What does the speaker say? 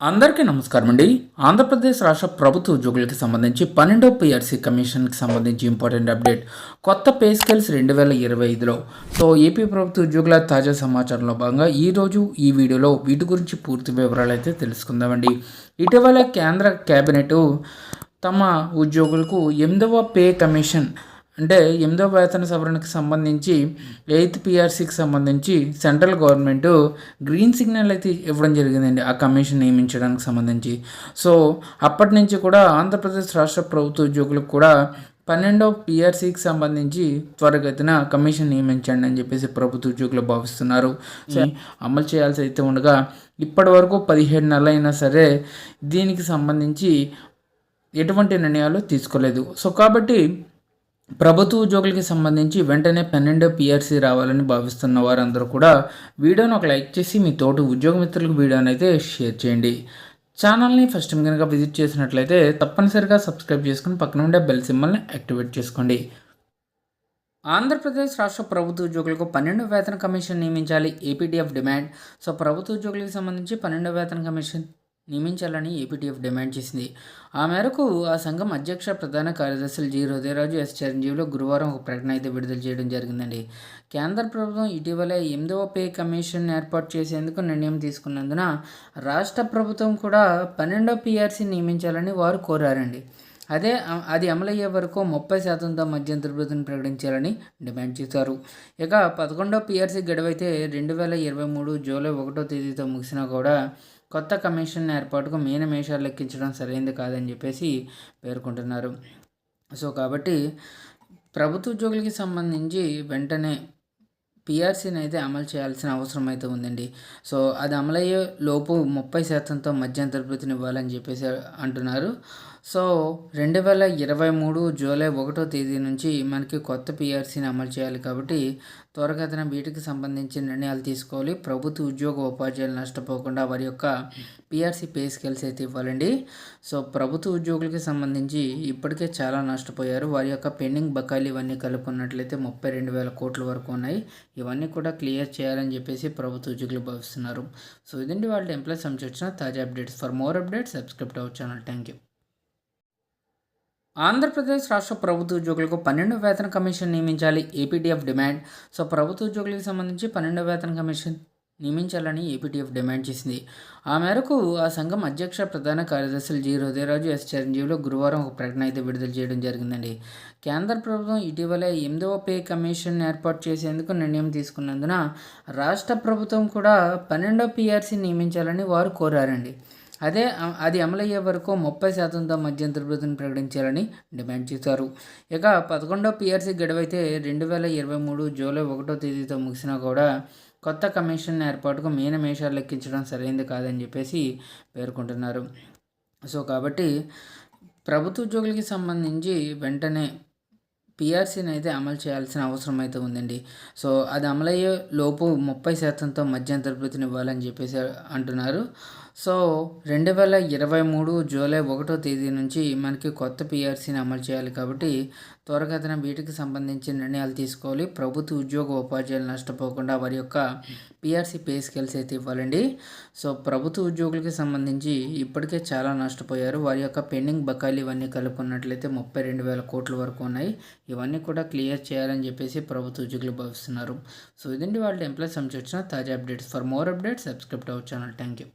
అందరికీ నమస్కారం అండి ఆంధ్రప్రదేశ్ రాష్ట్ర ప్రభుత్వ ఉద్యోగులకు సంబంధించి పన్నెండో పిఆర్సీ కమిషన్కి సంబంధించి ఇంపార్టెంట్ అప్డేట్. కొత్త పే స్కేల్స్ రెండు వేల ఇరవై ఐదులో సో ఏపీ ప్రభుత్వ ఉద్యోగుల తాజా సమాచారంలో భాగంగా ఈరోజు ఈ వీడియోలో వీటి గురించి పూర్తి వివరాలు అయితే తెలుసుకుందామండి. ఇటీవల కేంద్ర కేబినెట్ తమ ఉద్యోగులకు ఎనిమిదవ పే కమిషన్ అంటే ఎనిమిదో వేతన సవరణకు సంబంధించి ఎయిత్ పిఆర్సీకి సంబంధించి సెంట్రల్ గవర్నమెంట్ గ్రీన్ సిగ్నల్ అయితే ఇవ్వడం జరిగిందండి ఆ కమిషన్ నియమించడానికి సంబంధించి. సో అప్పటి నుంచి కూడా ఆంధ్రప్రదేశ్ రాష్ట్ర ప్రభుత్వ ఉద్యోగులకు కూడా పన్నెండో పిఆర్సీకి సంబంధించి త్వరగతిన కమిషన్ నియమించండి అని చెప్పేసి ప్రభుత్వ ఉద్యోగులు భావిస్తున్నారు. సో అమలు చేయాల్సి అయితే ఉండగా ఇప్పటి వరకు పదిహేడు నెలలు అయినా సరే దీనికి సంబంధించి ఎటువంటి నిర్ణయాలు తీసుకోలేదు. సో కాబట్టి ప్రభుత్వ ఉద్యోగులకి సంబంధించి వెంటనే పన్నెండో పిఆర్సీ రావాలని భావిస్తున్న వారందరూ కూడా వీడియోను ఒక లైక్ చేసి మీ తోటి ఉద్యోగ మిత్రులకు వీడియోని అయితే షేర్ చేయండి. ఛానల్ని ఫస్ట్ టైం కనుక విజిట్ చేసినట్లయితే తప్పనిసరిగా సబ్స్క్రైబ్ చేసుకుని పక్కన ఉండే బెల్ సింబల్ని యాక్టివేట్ చేసుకోండి. ఆంధ్రప్రదేశ్ రాష్ట్ర ప్రభుత్వ ఉద్యోగులకు పన్నెండు వేతన కమిషన్ నియమించాలి. APTF demand. సో ప్రభుత్వ ఉద్యోగులకు సంబంధించి పన్నెండు వేతన కమిషన్ నియమించాలని ఏపీటీఎఫ్ డిమాండ్ చేసింది. ఆ మేరకు ఆ సంఘం అధ్యక్ష ప్రధాన కార్యదర్శులు జి. హృదయరాజు ఎస్. చిరంజీవిలో గురువారం ఒక ప్రకటన అయితే విడుదల చేయడం జరిగిందండి. కేంద్ర ప్రభుత్వం ఇటీవల ఎనిమిదవ పే కమిషన్ ఏర్పాటు చేసేందుకు నిర్ణయం తీసుకున్నందున రాష్ట్ర ప్రభుత్వం కూడా పన్నెండో పీఆర్సీ నియమించాలని వారు కోరారండి. అదే అది అమలయ్యే వరకు ముప్పై శాతంతో మధ్యంతర వృద్ధిని ప్రకటించాలని డిమాండ్ చేశారు. ఇక పదకొండో పీఆర్సీ గడువైతే రెండు వేల ఇరవై మూడు జూలై ఒకటో తేదీతో ముగిసినా కూడా కొత్త కమిషన్ ఏర్పాటుకు మీనమేషాలు లెక్కించడం సరైంది కాదని చెప్పేసి పేర్కొంటున్నారు. సో కాబట్టి ప్రభుత్వ ఉద్యోగులకి సంబంధించి వెంటనే పిఆర్సీని అయితే అమలు చేయాల్సిన అవసరం అయితే ఉందండి. సో అది అమలయ్యే లోపు ముప్పై శాతంతో మధ్యంతర ఇవ్వాలని చెప్పేసి అంటున్నారు. సో రెండు వేల ఇరవై మూడు జూలై ఒకటో తేదీ నుంచి మనకి కొత్త పిఆర్సీని అమలు చేయాలి కాబట్టి త్వరగతిన వీటికి సంబంధించిన నిర్ణయాలు తీసుకోవాలి. ప్రభుత్వ ఉద్యోగ ఉపాధ్యాయులు నష్టపోకుండా వారి యొక్క పిఆర్సీ పే స్కేల్స్ అయితే ఇవ్వాలండి. సో ప్రభుత్వ ఉద్యోగులకి సంబంధించి ఇప్పటికే చాలా నష్టపోయారు. వారి యొక్క పెండింగ్ బకాయిలు ఇవన్నీ కలుపుకున్నట్లయితే ముప్పై రెండు వేల కోట్ల వరకు ఉన్నాయి. ఇవన్నీ కూడా క్లియర్ చేయాలని చెప్పేసి ప్రభుత్వ ఉద్యోగులు భావిస్తున్నారు. సో ఇదండి వాళ్ళ ఎంప్లాయ్ సంబంధించిన తాజా updates. For more updates subscribe our channel. Thank you Andhra Pradesh రాష్ట్ర ప్రభుత్వ ఉద్యోగులకు పన్నెండు వేతన కమిషన్ నియమించాలి. APTF demand. సో ప్రభుత్వ ఉద్యోగులకు సంబంధించి పన్నెండు వేతన కమిషన్ నియమించాలని ఏపీటీఎఫ్ డిమాండ్ చేసింది. ఆ మేరకు ఆ సంఘం అధ్యక్ష ప్రధాన కార్యదర్శులు జి. హృదయరాజు ఎస్. చిరంజీవిలో గురువారం ఒక ప్రకటన అయితే విడుదల చేయడం జరిగిందండి. కేంద్ర ప్రభుత్వం ఇటీవల ఎనిమిదవ పే కమిషన్ ఏర్పాటు చేసేందుకు నిర్ణయం తీసుకున్నందున రాష్ట్ర ప్రభుత్వం కూడా పన్నెండవ పీఆర్సీ నియమించాలని వారు కోరారండి. అదే అది అమలయ్యే వరకు ముప్పై శాతంతో మధ్యంతర వృద్ధిని ప్రకటించాలని డిమాండ్ చేశారు. ఇక పదకొండో పిఆర్సీ గడువైతే రెండు వేల ఇరవై మూడు జూలై ఒకటో తేదీతో ముగిసినా కూడా కొత్త కమిషన్ ఏర్పాటుకు మీనమేషాలు లెక్కించడం సరైనది కాదని చెప్పేసి పేర్కొంటున్నారు. సో కాబట్టి ప్రభుత్వ ఉద్యోగులకి సంబంధించి వెంటనే పిఆర్సీని అయితే అమలు చేయాల్సిన అవసరం అయితే ఉందండి. సో అది అమలయ్యే లోపు ముప్పై శాతంతో మధ్యంతర ఇవ్వాలని చెప్పేసి అంటున్నారు. సో రెండు వేల ఇరవై మూడు జూలై ఒకటో తేదీ నుంచి మనకి కొత్త పిఆర్సీని అమలు చేయాలి కాబట్టి త్వరగతిన వీటికి సంబంధించి నిర్ణయాలు తీసుకోవాలి. ప్రభుత్వ ఉద్యోగ ఉపాధ్యాయులు నష్టపోకుండా వారి యొక్క పిఆర్సీ పే స్కేల్స్ అయితే ఇవ్వాలండి. సో ప్రభుత్వ ఉద్యోగులకి సంబంధించి ఇప్పటికే చాలా నష్టపోయారు. వారి యొక్క పెండింగ్ బకాయిలు ఇవన్నీ కలుపుకున్నట్లయితే ముప్పై రెండు వేల కోట్ల వరకు ఉన్నాయి. ఇవన్నీ కూడా క్లియర్ చేయాలని చెప్పేసి ప్రభుత్వ ఉద్యోగులు భావిస్తున్నారు. సో ఇదండి వాళ్ళ ఎంప్లాయ్ సంబంధించిన తాజా updates. For more updates subscribe our channel. Thank you